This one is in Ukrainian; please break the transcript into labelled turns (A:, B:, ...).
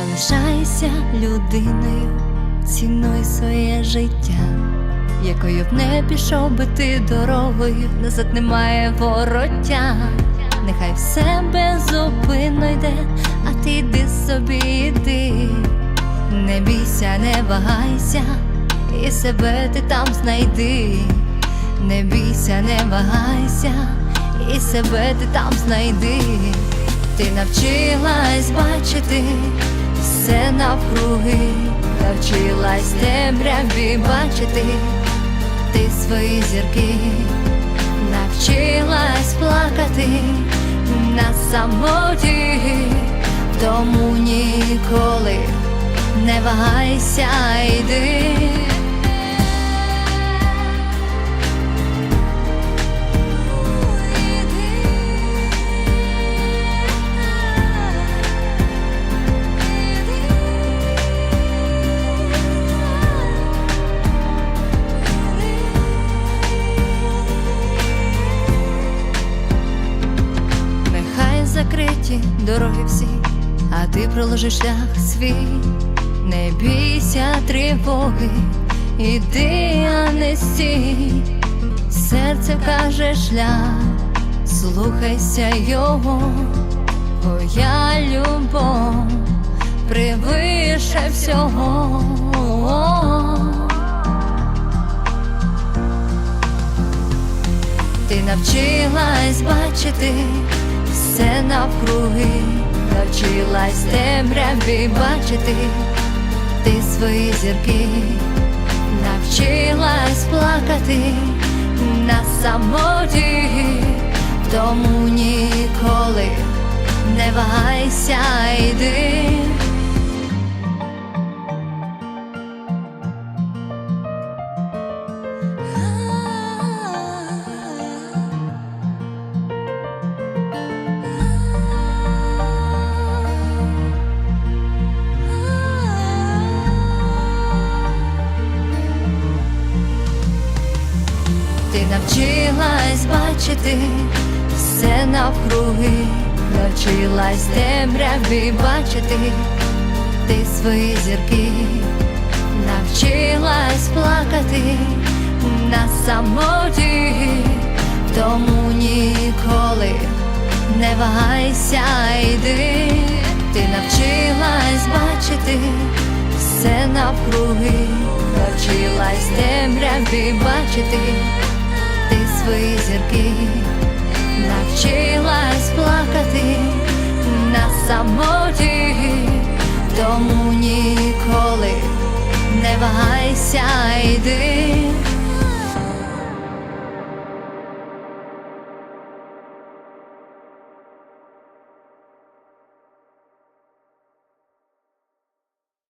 A: Залишайся людиною, цінуй своє життя, якою б не пішов би ти дорогою, назад немає вороття. Нехай все безупинно йде, а ти йди собі йди. Не бійся, не вагайся, і себе ти там знайди. Не бійся, не вагайся, і себе ти там знайди. Ти навчилась бачити все навкруги, навчилась темряві бачити ти свої зірки, навчилась плакати на самоті, тому ніколи не вагайся, йди. Дороги всі, а ти проложиш шлях свій, не бійся тривоги, іди, а не стій, серце каже шлях, слухайся його, твоя любов превише всього. Навчилась бачити все навкруги, навчилась темряві бачити ти свої зірки, навчилась плакати на самоті, тому ніколи не вагайся, йди. Навчилась бачити все навкруги, навчилась темряві бачити. Ти свої зірки, навчилась плакати на самоті, тому ніколи не вагайся, йди. Ти навчилась бачити все навкруги, навчилась темряві бачити. ти свої зірки, навчилась плакати на самоті, тому ніколи не вагайся.